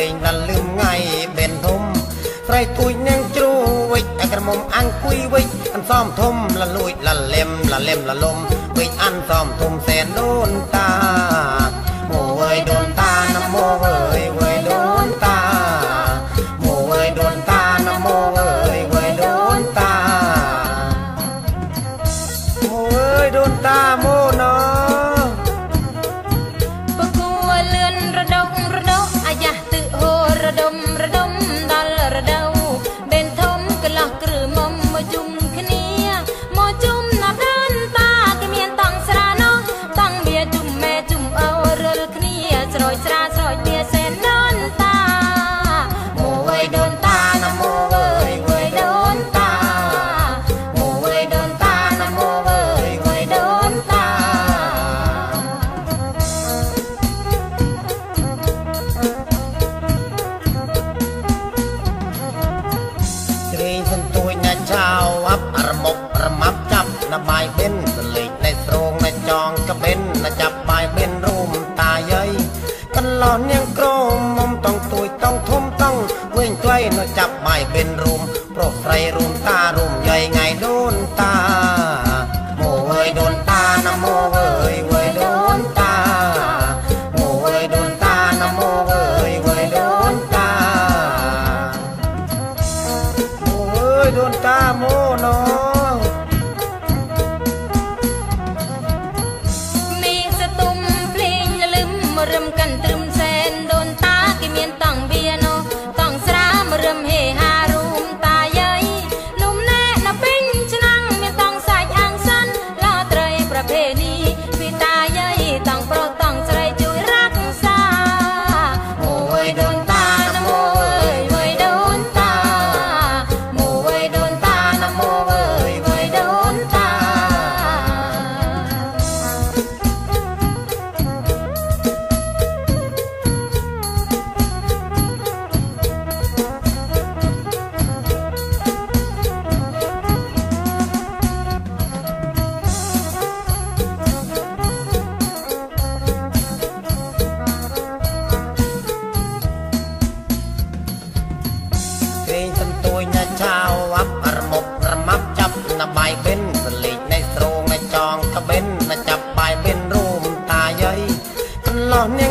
លេងដល់លឹមថ្ងៃបេនធំ្រៃគួយនឹងជ្រូវិចអក្រមុំអាំងគួយវិចអន្សមធំលលួយលលឹមលលឹមលលំវិចអន្សមធំសែនដូនតាันหลอนยังกรมมุมต้องตุยต้องทุ่มต้องเว้นไกลนอจับไม่เป็นรุม โปรดใครรุมตารุมใหญ่ไงด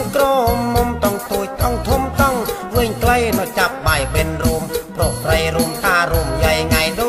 งกรมมุมต้องตุยต้องทมต้องเวงไกลนอจับใบเป็นรุมโปรกไรรุมตารุมใหญ่ไงดู